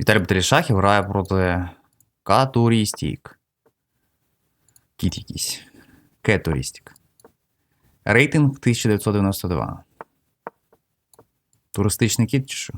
Віталій Батарішахів грає проти Катурістік. Кіт якийсь. Кетурістік. Рейтинг 1992. Туристичний кіт чи що?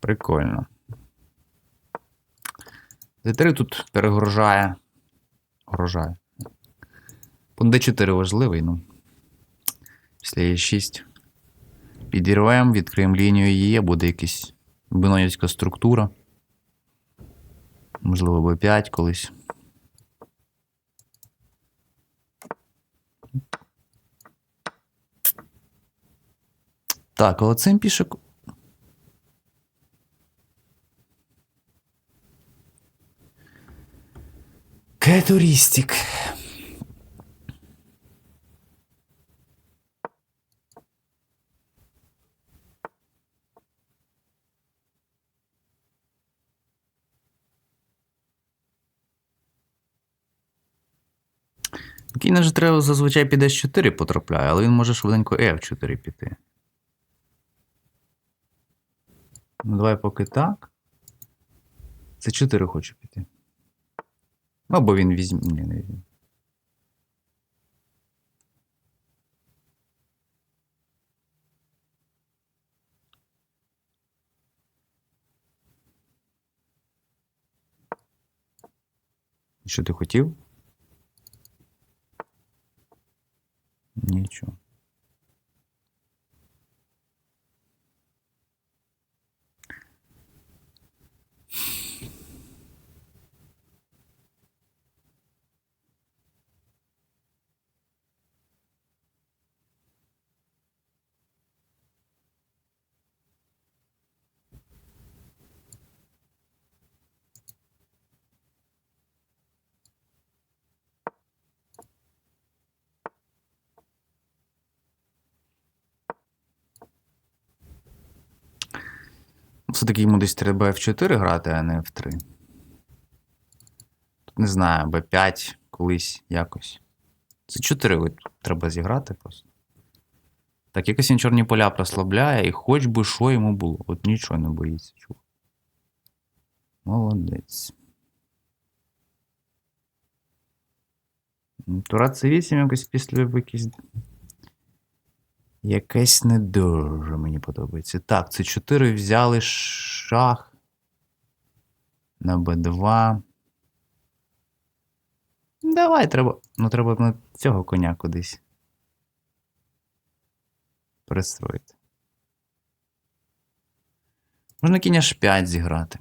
Прикольно. D3 тут перегружає. Грожає. Пун D4 важливий, ну. Після E6. Підірвемо, відкриємо лінію Є, буде якась бинонівська структура. Можливо, B5 колись. Так, але цим пішок. Кетурістик. Кінь же треба зазвичай під С4 потрапляє, але він може швиденько F4 піти. Ну, давай поки так. Це 4 хочу піти. Ну, Або він візьме. Ні, не візьме. Що ти хотів? Нічого. Все-таки йому десь треба F4 грати, а не F3. Тут не знаю, B5 колись якось. Це 4 от треба зіграти просто. Так, якось він чорні поля прослабляє, і хоч би що йому було. От нічого не боїться, чувак. Молодець. Ну, Тура C8 якось після якийсь. Якесь не дуже мені подобається. Так, це 4 взяли шах. На Б2. Давай, треба. Ну, треба на цього коня кудись. Перестроїти. Можна кінь аж 5 зіграти.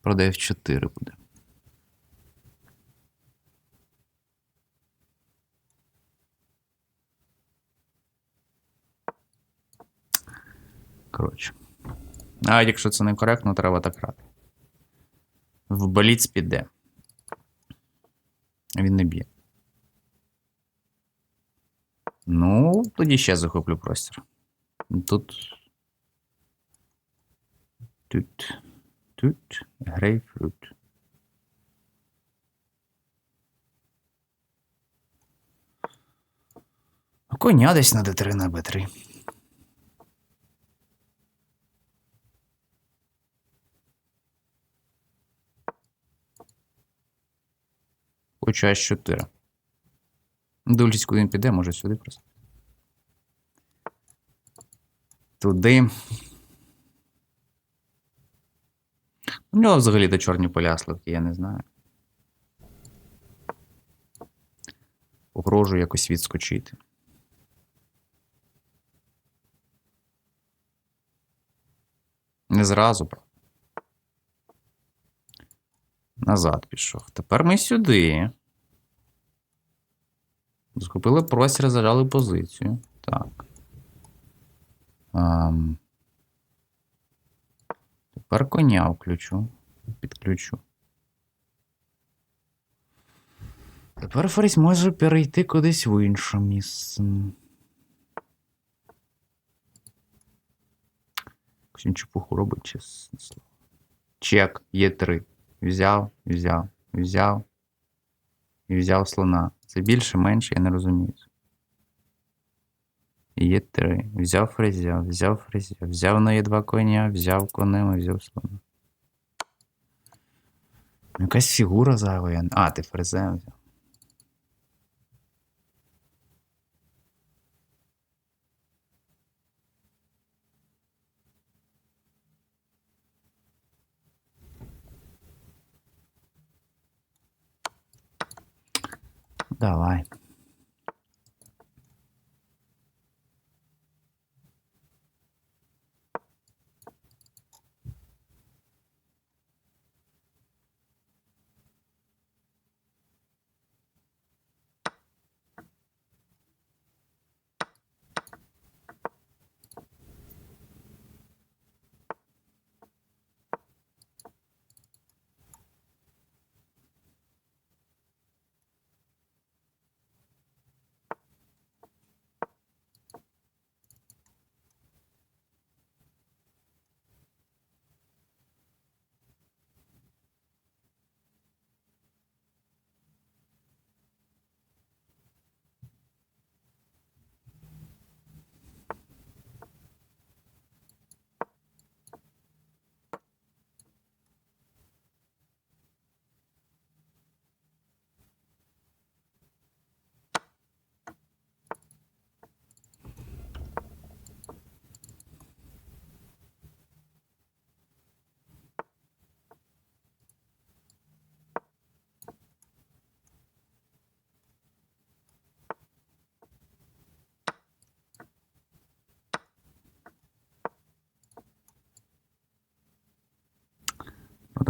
Правда, F4 буде. Коротше. А якщо це некоректно, треба так грати. В боліц піде. Він не б'є. Ну, тоді ще захоплю простір. Тут. Тут. Тут. Грейпфрут. Коня десь на D3 на B3. Хочу аж 4. Дивлюсь, куди він піде, може сюди просто. Туди. У нього взагалі до чорні поля слабкі, я не знаю. Погрожую якось відскочити. Не зразу. Назад пішов. Тепер ми сюди. Захопили простір, зажали позицію. Так. Ам. Тепер коня включу. Підключу. Тепер Ферзь може перейти кудись в інше місце. Якусь чепуху робить, чесне слово. Чек, є 3. Взяв, взяв, взяв. І взяв слона. Це більше, менше, я не розумію. Є три. Взяв фрезя, взяв фрезя, взяв на є два коня, взяв конем і взяв слона. Якась фігура зайва. А, ти фрезем взяв. Давай.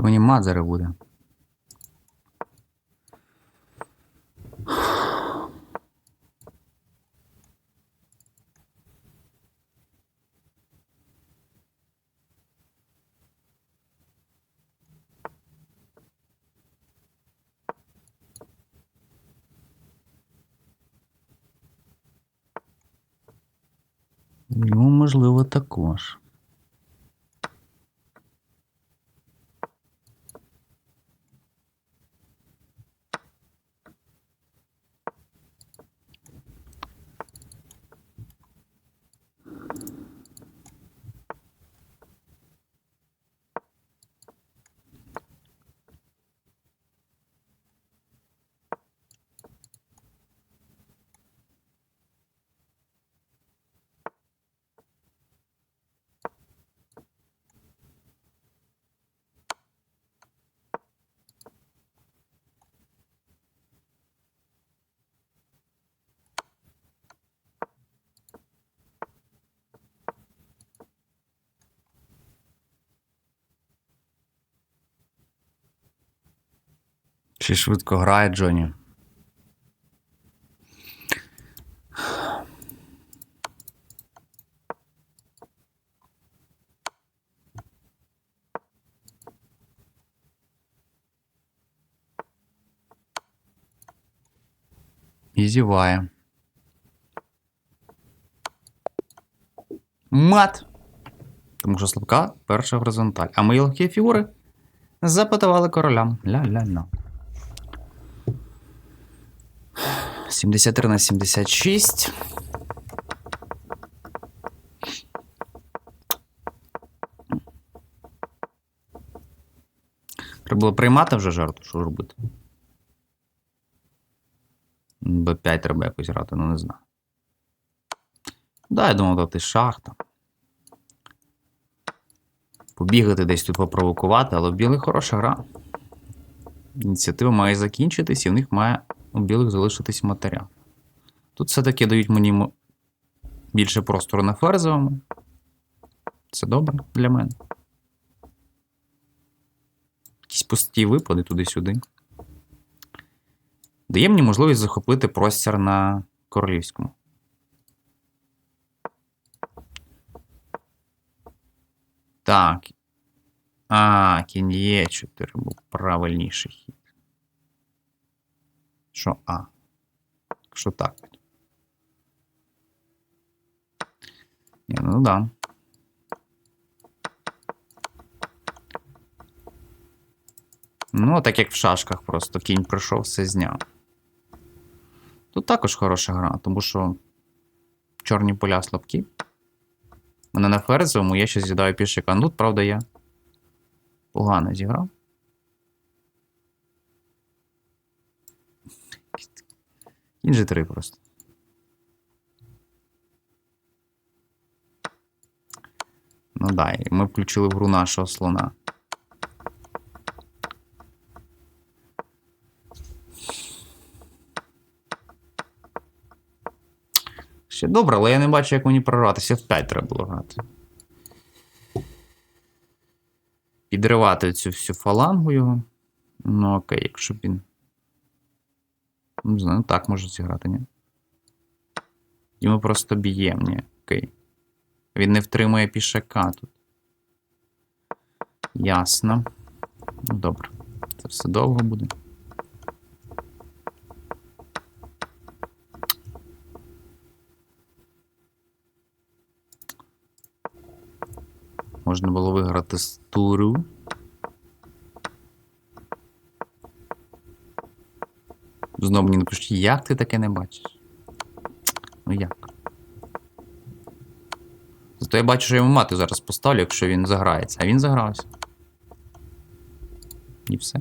Мені мазери буде. Ну, можливо, також. Чи швидко грає Джоні? І зіває. Мат! Тому що слабка перша горизонталь. А мої легкі фігури запитували королям. Ля-ля-ля. 73 на 76. Треба було приймати вже жертву, що робити? Б5 треба якось грати, ну не знаю. Да, я думав, дати шах там. Побігати десь тут попровокувати, але в білих хороша гра. Ініціатива має закінчитись, і в них має у білих залишитись матеріал. Тут все-таки дають мені більше простору на ферзовому. Це добре для мене. Якісь пусті випади туди-сюди. Дає мені можливість захопити простір на королівському. Так. А, кінь є 4 був правильніший хід. Що А? Що так? Ні, ну да. Ну, так як в шашках просто кінь прийшов, все зняв. Тут також хороша гра, тому що чорні поля слабкі. Мене на ферзовому, я ще з'їдаю пішика. Ну, тут, правда, я погано зіграв. Кінь же 3 просто. Ну да, і ми включили в гру нашого слона. Ще добре, але я не бачу, як мені прорватися. В 5 треба було грати. Підривати цю всю фалангу його. Ну, окей, якщо б він. Не знаю, ну так може зіграти, ні? Ми просто б'ємо, ні. Окей. Він не втримує пішака тут. Ясно. Ну, добре. Це все довго буде. Можна було виграти з туру. Знову мені напишуть, як ти таке не бачиш? Ну як? Зато я бачу, що йому мати зараз поставлю, якщо він заграється. А він загрався. І все.